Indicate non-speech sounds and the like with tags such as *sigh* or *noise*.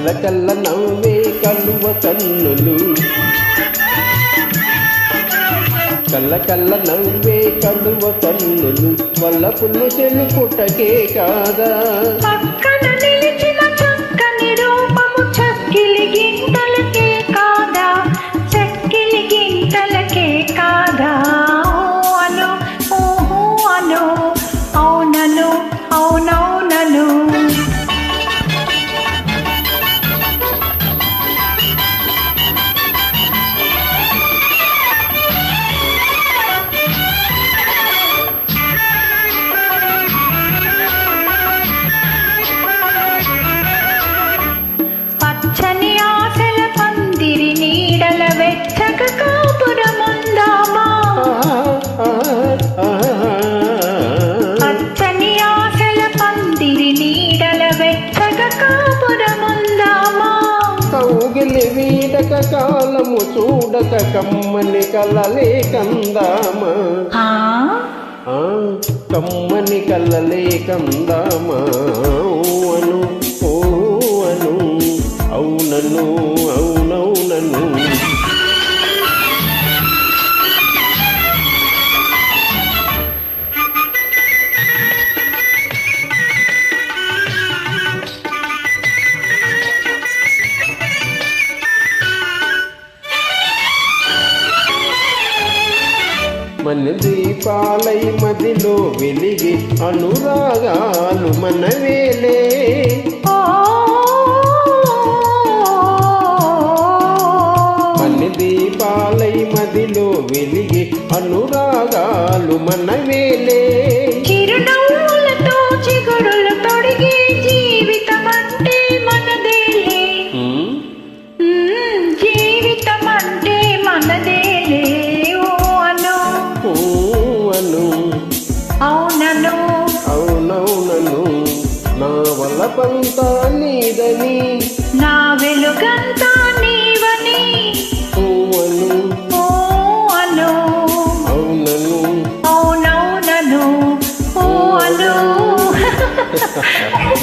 కల్ల కల్ల నవ్వే కలువ కన్నులు. కళ్ళ కళ్ళ నవ్వే కలువ కన్నులు. వల్ల పుల్లు చెల్లు పుట్టకే కాదా? వీడక కాలము చూడక కమ్మని కలలే కందామా? కమ్మని కలలే కందామా? అను ఓ అను అవునను అవునవునను మన దీపాలై మదిలో వెలిగి అనురాగాలు మన వేలే. మన దీపాలై మదిలో వెలిగి అనురాగాలు మన వేలే. చిరునవ్వులతో చిగురులు ప్రతాపంతా నీదని. నా వెలుగంతా నీవని. ఓవను ఓవను అవునను. అవునవునను. *laughs*